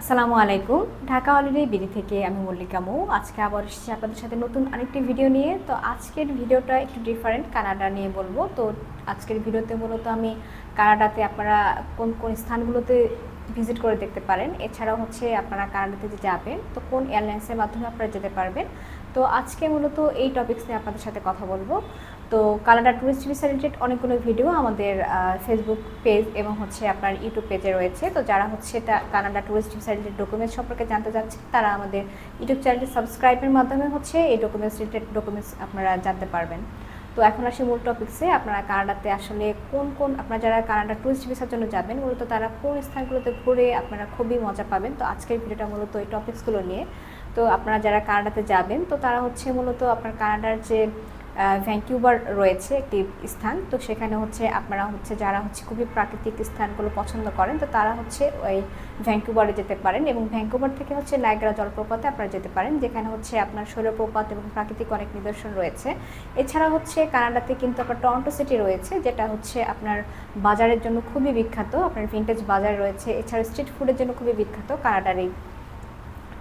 আসসালামু আলাইকুম। Dhaka holiday BD থেকে আমি মল্লিকা মৌ। আজকে আবার এসেছি আপনাদের সাথে নতুন আরেকটি ভিডিও নিয়ে। তো আজকের ভিডিওটা একটু ডিফারেন্ট কানাডা নিয়ে বলব। তো আজকের ভিডিওতে মূলত আমি কানাডাতে আপনারা কোন কোন স্থানগুলোতে ভিজিট করে দেখতে পারেন। এছাড়াও হচ্ছে আপনারা কানাডাতে যে যাবেন, তো কোন এয়ারলাইন্সের মাধ্যমে আপনারা যেতে পারবেন। তো আজকে মূলত এই টপিকস নিয়ে আপনাদের সাথে কথা বলব। তো কানাডা টুরিস্ট ভিসা রিলেটেড অনেকগুলো ভিডিও আমাদের ফেসবুক পেজ এবং হচ্ছে আপনার ইউটিউব পেজে রয়েছে। তো যারা হচ্ছে Canada tourist visa related documents সম্পর্কে জানতে চাচ্ছে, তারা আমাদের ইউটিউব চ্যানেলটি সাবস্ক্রাইবের মাধ্যমে হচ্ছে এই ডকুমেন্টস রিলেটেড ডকুমেন্টস আপনারা জানতে পারবেন। তো এখন আসি মূল টপিক্সে আপনারা কানাডাতে আসলে কোন কোন, আপনারা যারা কানাডা টুরিস্ট ভিসার জন্য যাবেন, মূলত তারা কোন স্থানগুলোতে ঘুরে আপনারা খুবই মজা পাবেন। তো আজকের ভিডিওটা মূলত এই টপিক্সগুলো নিয়ে। তো আপনারা যারা কানাডাতে যাবেন, তো তারা হচ্ছে মূলত আপনার কানাডার যে ভ্যাঙ্কিউবার রয়েছে একটি স্থান। তো সেখানে হচ্ছে আপনারা হচ্ছে যারা হচ্ছে খুবই প্রাকৃতিক স্থানগুলো পছন্দ করেন, তো তারা হচ্ছে ওই ভ্যাঙ্কুভারে যেতে পারেন এবং ভ্যাঙ্কুভার থেকে হচ্ছে নায়গ্রা জলপ্রপাতে আপনারা যেতে পারেন, যেখানে হচ্ছে আপনার শৈলপ্রপাত এবং প্রাকৃতিক অনেক নিদর্শন রয়েছে। এছাড়া হচ্ছে কানাডাতে কিন্তু আপনার টরন্টো সিটি রয়েছে, যেটা হচ্ছে আপনার বাজারের জন্য খুবই বিখ্যাত। আপনার ভিন্টেজ বাজার রয়েছে, এছাড়া স্ট্রিট ফুডের জন্য খুবই বিখ্যাত কানাডার এই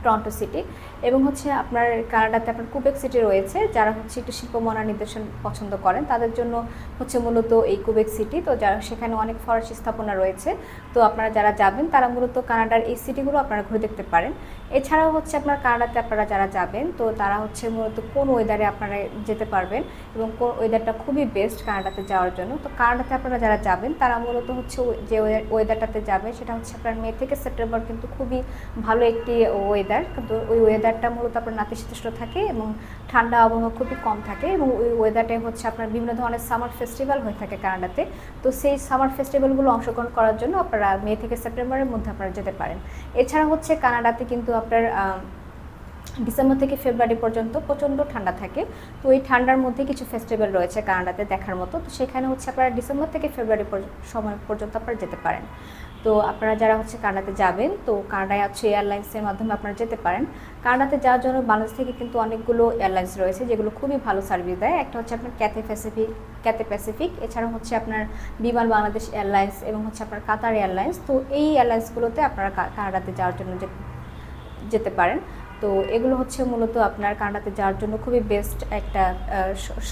টরন্টো সিটি এবং হচ্ছে আপনার কানাডাতে আপনার কুবেক সিটি রয়েছে, যারা হচ্ছে একটু শিল্পমনা নির্দেশন পছন্দ করেন, তাদের জন্য হচ্ছে মূলত এই কুবেক সিটি তো যারা সেখানে অনেক ফরাসি স্থাপনা রয়েছে, তো আপনারা যারা যাবেন, তারা মূলত কানাডার এই সিটিগুলো আপনারা ঘুরে দেখতে পারেন। এছাড়াও হচ্ছে আপনার কানাডাতে আপনারা যারা যাবেন, তো তারা হচ্ছে মূলত কোন ওয়েদারে আপনারা যেতে পারবেন এবং কোন ওয়েদারটা খুবই বেস্ট কানাডাতে যাওয়ার জন্য। তো কানাডাতে আপনারা যারা যাবেন, তারা মূলত হচ্ছে যে ওয়েদারটাতে যাবেন, সেটা হচ্ছে আপনার মে থেকে সেপ্টেম্বর কিন্তু খুবই ভালো একটি ওয়েদার কিন্তু ওই ওয়েদারটা মূলত আপনার নাতিশীতোষ্ণ থাকে এবং ঠান্ডা আবহাওয়া খুবই কম থাকে এবং ওই ওয়েদারটাই হচ্ছে আপনার বিভিন্ন ধরনের সামার ফেস্টিভ্যাল হয়ে থাকে কানাডাতে। তো সেই সামার ফেস্টিভ্যালগুলো অংশগ্রহণ করার জন্য আপনারা মে থেকে সেপ্টেম্বরের মধ্যে আপনারা যেতে পারেন। এছাড়া হচ্ছে কানাডাতে কিন্তু আপনার ডিসেম্বর থেকে ফেব্রুয়ারি পর্যন্ত প্রচণ্ড ঠান্ডা থাকে। তো এই ঠান্ডার মধ্যে কিছু ফেস্টিভ্যাল রয়েছে কানাডাতে দেখার মতো। তো সেখানে হচ্ছে আপনারা ডিসেম্বর থেকে ফেব্রুয়ারি সময় পর্যন্ত আপনারা যেতে পারেন। তো আপনারা যারা হচ্ছে কানাডাতে যাবেন, তো কানাডায় আছে এয়ারলাইন্সের মাধ্যমে আপনারা যেতে পারেন। কানাডাতে যাওয়ার জন্য বাংলাদেশ থেকে কিন্তু অনেকগুলো এয়ারলাইন্স রয়েছে, যেগুলো খুবই ভালো সার্ভিস দেয়। একটা হচ্ছে আপনার ক্যাথে প্যাসিফিক ক্যাথে প্যাসিফিক এছাড়া হচ্ছে আপনার বিমান বাংলাদেশ এয়ারলাইন্স এবং হচ্ছে আপনার কাতার এয়ারলাইন্স তো এই এয়ারলাইন্সগুলোতে আপনারা কানাডাতে যাওয়ার জন্য যেতে পারেন। তো এগুলো হচ্ছে মূলত আপনার কানাডাতে যাওয়ার জন্য খুবই বেস্ট একটা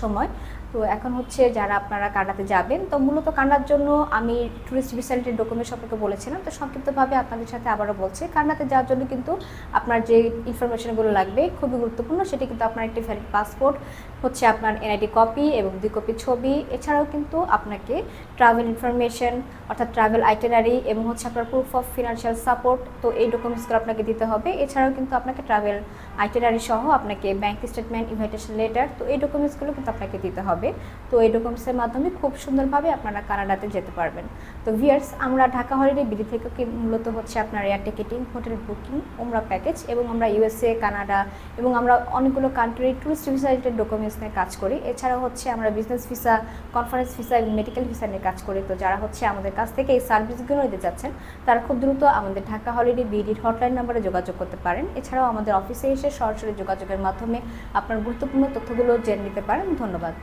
সময়। তো এখন হচ্ছে যারা আপনারা কানাডাতে যাবেন, তো মূলত কানাডার জন্য আমি ট্যুরিস্ট ভিসালিটির ডকুমেন্ট সম্পর্কে বলেছিলাম, তো সংক্ষিপ্তভাবে আপনাদের সাথে আবারও বলছি, কানাডাতে যাওয়ার জন্য কিন্তু আপনার যে ইনফরমেশনগুলো লাগবে খুবই গুরুত্বপূর্ণ, সেটি কিন্তু আপনার একটি ভ্যালিড পাসপোর্ট হচ্ছে আপনার এনআইডি কপি এবং দুই কপি ছবি, এছাড়াও কিন্তু আপনাকে ট্রাভেল ইনফরমেশন অর্থাৎ ট্রাভেল আইটেনারি এবং হচ্ছে আপনার প্রুফ অফ ফিনান্সিয়াল সাপোর্ট তো এই ডকুমেন্টসগুলো আপনাকে দিতে হবে। এছাড়াও কিন্তু আপনাকে ট্রাভেল আইটেনারি সহ আপনাকে ব্যাঙ্ক স্টেটমেন্ট ইনভাইটেশন লেটার তো এই ডকুমেন্টসগুলো কিন্তু আপনাকে দিতে হবে। তো এই ডকুমেন্টসের মাধ্যমে খুব সুন্দরভাবে আপনারা কানাডাতে যেতে পারবেন। তো ভিয়ার্স আমরা ঢাকা হলিডে বিডি থেকে মূলত হচ্ছে আপনার এয়ার টিকিটিং হোটেল বুকিং ওমরা প্যাকেজ এবং আমরা ইউএসএ কানাডা এবং আমরা অনেকগুলো country tourist visa related documents নিয়ে কাজ করি। এছাড়াও হচ্ছে আমরা বিজনেস ভিসা কনফারেন্স ভিসা এবং মেডিকেল ভিসা নিয়ে কাজ করি। তো যারা হচ্ছে আমাদের কাছ থেকে এই সার্ভিসগুলো নিতে যাচ্ছেন তারা খুব দ্রুত আমাদের ঢাকা হলিডে বিডির হটলাইন নাম্বারে যোগাযোগ করতে পারেন। এছাড়াও আমাদের অফিসে এসে সরাসরি যোগাযোগের মাধ্যমে আপনার গুরুত্বপূর্ণ তথ্যগুলো জেনে নিতে পারেন। ধন্যবাদ।